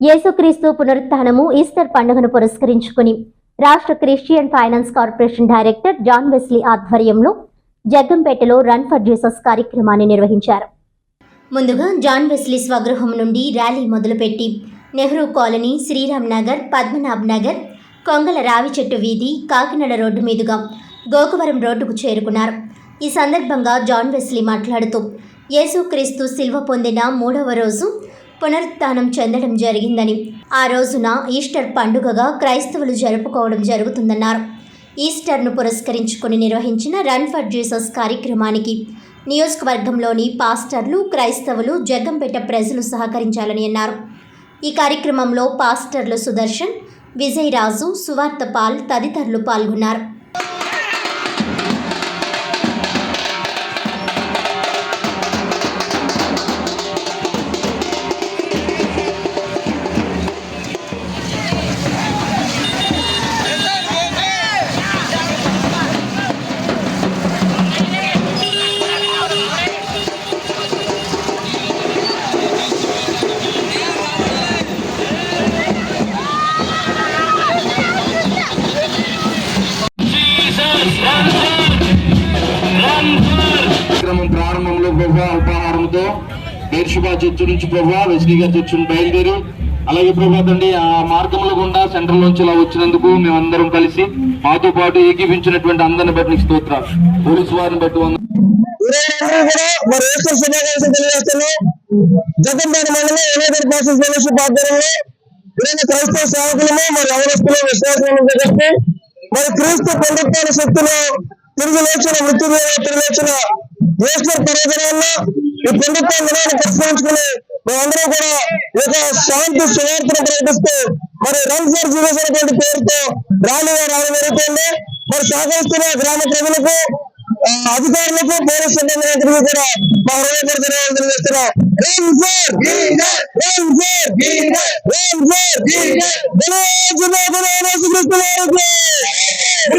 యేసుక్రీస్తు పునరుత్నము ఈస్టర్ పండుగను పురస్కరించుకుని రాష్ట్ర Christian finance corporation director John Wesley ఆధ్వర్యంలో జగ్గంపేటలో రన్ ఫర్ జీసస్ కార్యక్రమాన్ని నిర్వహించారు. ముందుగా జాన్ వెస్లీ స్వగృహం నుండి ర్యాలీ మొదలుపెట్టి నెహ్రూ కాలనీ శ్రీరామ్ నగర్ పద్మనాభ్ నగర్ కొంగల రావి చెట్టు వీధి కాకినాడ రోడ్డు మీదుగా గోకవరం రోడ్డుకు చేరుకున్నారు. ఈ సందర్భంగా జాన్ వెస్లీ మాట్లాడుతూ యేసుక్రీస్తు శిల్వ పొందిన మూడవ రోజు పునరుత్థానం చెందడం జరిగిందని. ఆ రోజున ఈస్టర్ పండుగగా క్రైస్తవులు జరుపుకోవడం జరుగుతుందన్నారు. ఈస్టర్ను పురస్కరించుకుని నిర్వహించిన రన్ ఫర్ జీసస్ కార్యక్రమానికి నియోజకవర్గంలోని పాస్టర్లు క్రైస్తవులు జగ్గంపేట ప్రజలు సహకరించాలని అన్నారు. ఈ కార్యక్రమంలో పాస్టర్లు సుదర్శన్ విజయరాజు సువార్త పాల్ తదితరులు పాల్గొన్నారు. కార్యక్రమం ప్రారంభంలో ప్రభా ఉపాహారంతో బేర్షుబా చర్చి నుంచి ప్రభా వెస్లీగా చర్చ్ బయలుదేరి అలాగే ప్రభా తండ్రి ఆ మార్గంలో గుండా సెంట్రల్ నుంచి ఇలా వచ్చినందుకు మేమందరం కలిసి మాతో పాటు ఏకీపించినటువంటి అందరిని బట్టి నీకు స్తోత్రాలు. పోలీసు వారిని బట్టి క్రైస్తవ సేవకులము మరి అవరస్తులు విశ్వాసం మరి క్రీస్తు పునరుత్థాన శక్తిలో తిరిగి లేచిన మృత్యుదేవ తిరిగి లేచిన ఈస్టర్ పర్వదినాల్లో ఈ ప్రభుత్వం దినాన్ని ప్రశ్నించుకుని మేమందరం కూడా ఒక శాంతి సువార్తను ప్రకటిస్తూ మరి రన్ ఫర్ జీవస్ అనేటువంటి పేరుతో ర్యాలీగా రావడం జరుగుతుంది. మరి సహకరిస్తున్న గ్రామ ప్రజలకు అధికారులకు పోలీస్ సిబ్బంది కూడా మా హృదయపూర్వక ధన్యవాదాలు తెలియజేస్తున్నాం. Run for run for run for యేసుక్రీస్తు